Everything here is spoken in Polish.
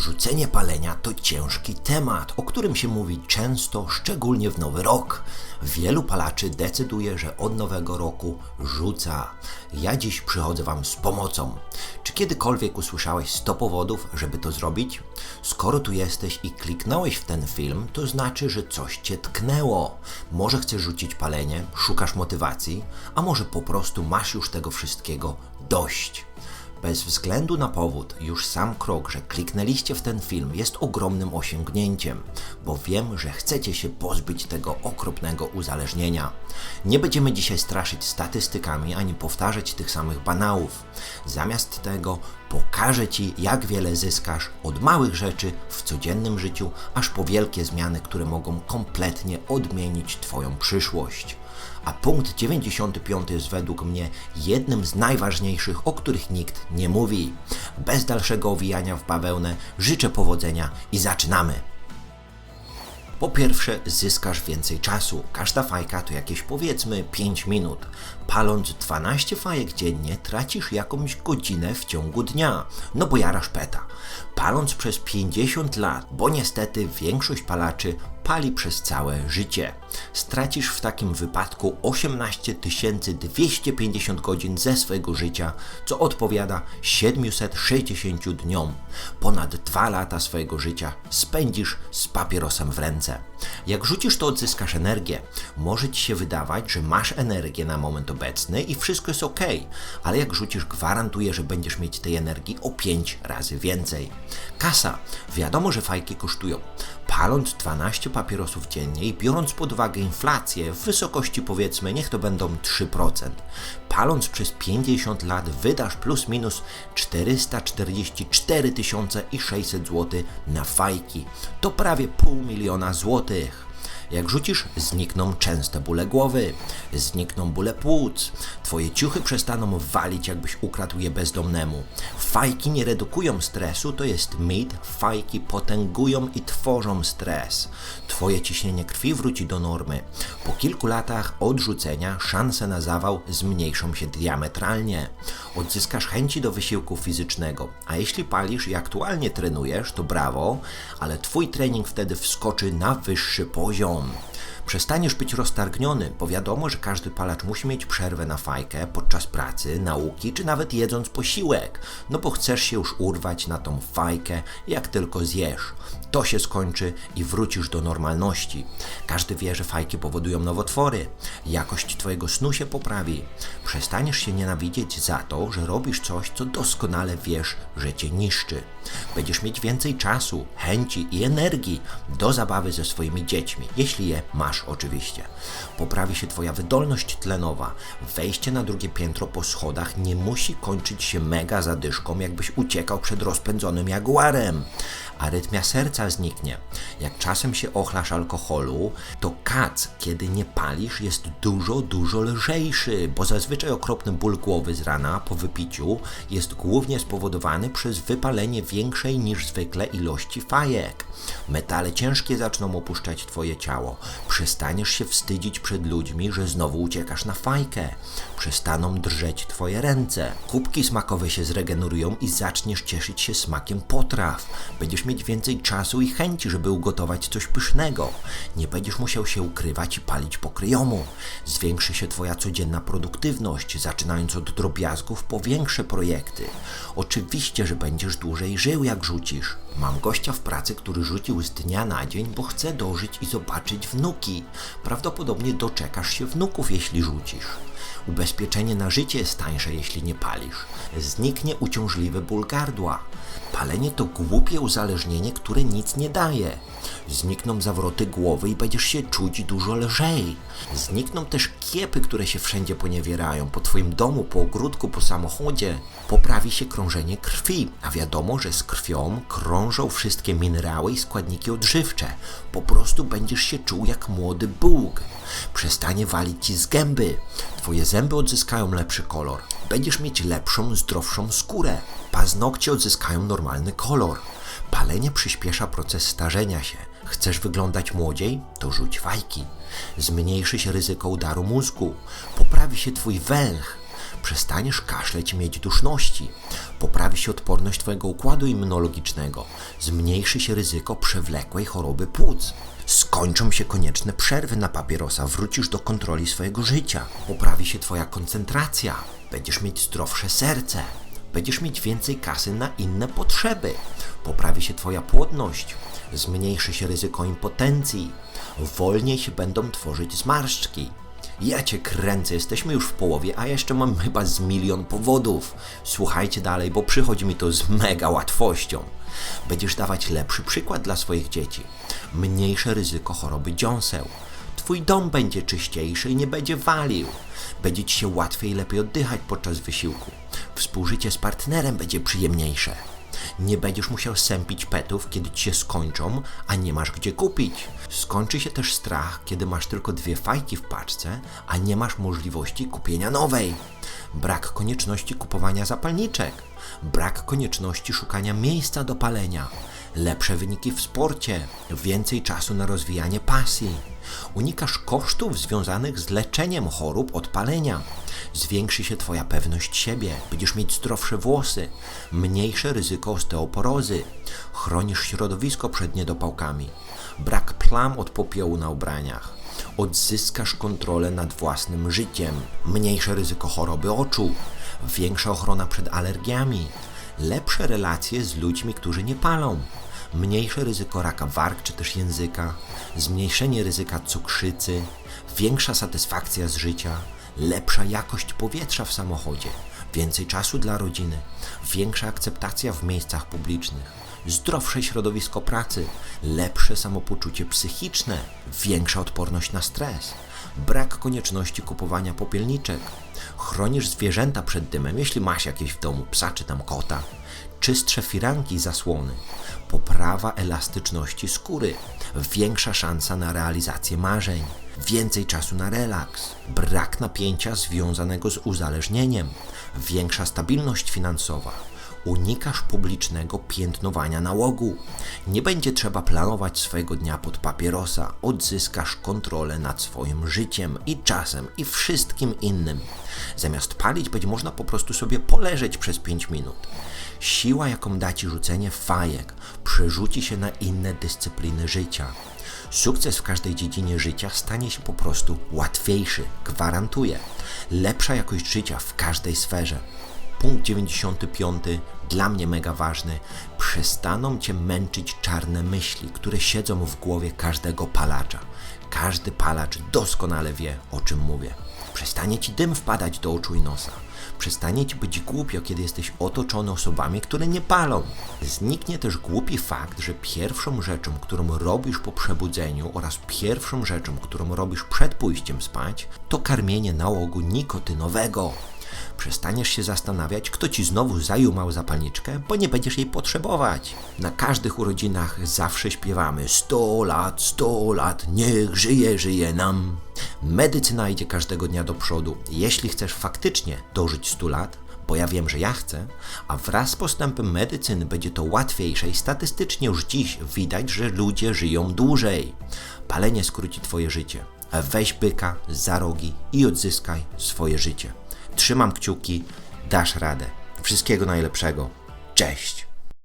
Rzucenie palenia to ciężki temat, o którym się mówi często, szczególnie w nowy rok. Wielu palaczy decyduje, że od nowego roku rzuca. Ja dziś przychodzę Wam z pomocą. Czy kiedykolwiek usłyszałeś 100 powodów, żeby to zrobić? Skoro tu jesteś i kliknąłeś w ten film, to znaczy, że coś Cię tknęło. Może chcesz rzucić palenie, szukasz motywacji, a może po prostu masz już tego wszystkiego dość. Bez względu na powód, już sam krok, że kliknęliście w ten film jest ogromnym osiągnięciem, bo wiem, że chcecie się pozbyć tego okropnego uzależnienia. Nie będziemy dzisiaj straszyć statystykami ani powtarzać tych samych banałów. Zamiast tego pokażę Ci, jak wiele zyskasz od małych rzeczy w codziennym życiu, aż po wielkie zmiany, które mogą kompletnie odmienić Twoją przyszłość a punkt 95 jest według mnie jednym z najważniejszych, o których nikt nie mówi. Bez dalszego owijania w bawełnę życzę powodzenia i zaczynamy! Po pierwsze, zyskasz więcej czasu. Każda fajka to jakieś powiedzmy 5 minut. Paląc 12 fajek dziennie, tracisz jakąś godzinę w ciągu dnia. No bo jarasz peta. Paląc przez 50 lat, bo niestety większość palaczy pali przez całe życie. Stracisz w takim wypadku 18 250 godzin ze swojego życia, co odpowiada 760 dniom. Ponad 2 lata swojego życia spędzisz z papierosem w ręce. Jak rzucisz, to odzyskasz energię. Może ci się wydawać, że masz energię na moment obecny i wszystko jest ok, ale jak rzucisz, gwarantuję, że będziesz mieć tej energii o 5 razy więcej. Kasa. Wiadomo, że fajki kosztują. Paląc 12 papierosów dziennie i biorąc pod uwagę inflację w wysokości powiedzmy, niech to będą 3%, paląc przez 50 lat wydasz plus minus 444 600 zł na fajki. To prawie pół miliona złotych. Jak rzucisz, znikną częste bóle głowy, znikną bóle płuc, twoje ciuchy przestaną walić, jakbyś ukradł je bezdomnemu. Fajki nie redukują stresu, to jest mit, fajki potęgują i tworzą stres. Twoje ciśnienie krwi wróci do normy. Po kilku latach odrzucenia szanse na zawał zmniejszą się diametralnie. Odzyskasz chęci do wysiłku fizycznego, a jeśli palisz i aktualnie trenujesz, to brawo, ale twój trening wtedy wskoczy na wyższy poziom. home. Przestaniesz być roztargniony, bo wiadomo, że każdy palacz musi mieć przerwę na fajkę podczas pracy, nauki czy nawet jedząc posiłek, no bo chcesz się już urwać na tą fajkę, jak tylko zjesz. To się skończy i wrócisz do normalności. Każdy wie, że fajki powodują nowotwory. Jakość Twojego snu się poprawi. Przestaniesz się nienawidzieć za to, że robisz coś, co doskonale wiesz, że Cię niszczy. Będziesz mieć więcej czasu, chęci i energii do zabawy ze swoimi dziećmi, jeśli je masz oczywiście. Poprawi się Twoja wydolność tlenowa. Wejście na drugie piętro po schodach nie musi kończyć się mega zadyszką, jakbyś uciekał przed rozpędzonym jaguarem. Arytmia serca zniknie. Jak czasem się ochlasz alkoholu, to kac, kiedy nie palisz, jest dużo, dużo lżejszy, bo zazwyczaj okropny ból głowy z rana po wypiciu jest głównie spowodowany przez wypalenie większej niż zwykle ilości fajek. Metale ciężkie zaczną opuszczać twoje ciało. Przestaniesz się wstydzić przed ludźmi, że znowu uciekasz na fajkę. Przestaną drżeć twoje ręce. Kubki smakowe się zregenerują i zaczniesz cieszyć się smakiem potraw. Będziesz mieć więcej czasu i chęci, żeby ugotować coś pysznego. Nie będziesz musiał się ukrywać i palić po kryjomu. Zwiększy się twoja codzienna produktywność, zaczynając od drobiazgów po większe projekty. Oczywiście, że będziesz dłużej żył, jak rzucisz. Mam gościa w pracy, który rzucił z dnia na dzień, bo chce dożyć i zobaczyć wnuki. Prawdopodobnie doczekasz się wnuków, jeśli rzucisz. Ubezpieczenie na życie jest tańsze, jeśli nie palisz. Zniknie uciążliwy ból gardła. Palenie to głupie uzależnienie, które nic nie daje. Znikną zawroty głowy i będziesz się czuć dużo lżej. Znikną też kiepy, które się wszędzie poniewierają, po twoim domu, po ogródku, po samochodzie. Poprawi się krążenie krwi, a wiadomo, że z krwią krążą wszystkie minerały i składniki odżywcze. Po prostu będziesz się czuł jak młody Bóg. Przestanie walić ci z gęby. Twoje zęby odzyskają lepszy kolor. Będziesz mieć lepszą, zdrowszą skórę. Paznokcie odzyskają normalny kolor. Palenie przyspiesza proces starzenia się. Chcesz wyglądać młodziej? To rzuć fajki. Zmniejszy się ryzyko udaru mózgu. Poprawi się twój węch. Przestaniesz kaszleć i mieć duszności. Poprawi się odporność Twojego układu immunologicznego. Zmniejszy się ryzyko przewlekłej choroby płuc. Skończą się konieczne przerwy na papierosa, wrócisz do kontroli swojego życia. Poprawi się Twoja koncentracja. Będziesz mieć zdrowsze serce. Będziesz mieć więcej kasy na inne potrzeby. Poprawi się Twoja płodność. Zmniejszy się ryzyko impotencji. Wolniej się będą tworzyć zmarszczki. Ja cię kręcę, jesteśmy już w połowie, a jeszcze mam chyba z milion powodów. Słuchajcie dalej, bo przychodzi mi to z mega łatwością. Będziesz dawać lepszy przykład dla swoich dzieci. Mniejsze ryzyko choroby dziąseł. Twój dom będzie czyściejszy i nie będzie walił. Będzie ci się łatwiej i lepiej oddychać podczas wysiłku. Współżycie z partnerem będzie przyjemniejsze. Nie będziesz musiał sępić petów, kiedy ci się skończą, a nie masz gdzie kupić. Skończy się też strach, kiedy masz tylko dwie fajki w paczce, a nie masz możliwości kupienia nowej. Brak konieczności kupowania zapalniczek. Brak konieczności szukania miejsca do palenia. Lepsze wyniki w sporcie. Więcej czasu na rozwijanie pasji. Unikasz kosztów związanych z leczeniem chorób od palenia. Zwiększy się Twoja pewność siebie, będziesz mieć zdrowsze włosy, mniejsze ryzyko osteoporozy, chronisz środowisko przed niedopałkami, brak plam od popiołu na ubraniach, odzyskasz kontrolę nad własnym życiem, mniejsze ryzyko choroby oczu, większa ochrona przed alergiami, lepsze relacje z ludźmi, którzy nie palą, mniejsze ryzyko raka warg czy też języka, zmniejszenie ryzyka cukrzycy, większa satysfakcja z życia, lepsza jakość powietrza w samochodzie, więcej czasu dla rodziny, większa akceptacja w miejscach publicznych, zdrowsze środowisko pracy, lepsze samopoczucie psychiczne, większa odporność na stres, brak konieczności kupowania popielniczek, chronisz zwierzęta przed dymem, jeśli masz jakieś w domu psa czy tam kota, czystsze firanki i zasłony, poprawa elastyczności skóry, większa szansa na realizację marzeń, więcej czasu na relaks, brak napięcia związanego z uzależnieniem, większa stabilność finansowa. Unikasz publicznego piętnowania nałogu. Nie będzie trzeba planować swojego dnia pod papierosa. Odzyskasz kontrolę nad swoim życiem i czasem i wszystkim innym. Zamiast palić, będzie można po prostu sobie poleżeć przez 5 minut. Siła, jaką da ci rzucenie fajek, przerzuci się na inne dyscypliny życia. Sukces w każdej dziedzinie życia stanie się po prostu łatwiejszy, gwarantuję. Lepsza jakość życia w każdej sferze. Punkt 95, dla mnie mega ważny. Przestaną cię męczyć czarne myśli, które siedzą w głowie każdego palacza. Każdy palacz doskonale wie, o czym mówię. Przestanie ci dym wpadać do oczu i nosa. Przestanie ci być głupio, kiedy jesteś otoczony osobami, które nie palą. Zniknie też głupi fakt, że pierwszą rzeczą, którą robisz po przebudzeniu oraz pierwszą rzeczą, którą robisz przed pójściem spać, to karmienie nałogu nikotynowego. Przestaniesz się zastanawiać, kto ci znowu zajumał zapalniczkę, bo nie będziesz jej potrzebować. Na każdych urodzinach zawsze śpiewamy 100 lat, 100 lat, niech żyje, żyje nam. Medycyna idzie każdego dnia do przodu. Jeśli chcesz faktycznie dożyć 100 lat, bo ja wiem, że ja chcę, a wraz z postępem medycyny będzie to łatwiejsze i statystycznie już dziś widać, że ludzie żyją dłużej. Palenie skróci Twoje życie. Weź byka za rogi i odzyskaj swoje życie. Trzymam kciuki, dasz radę. Wszystkiego najlepszego. Cześć!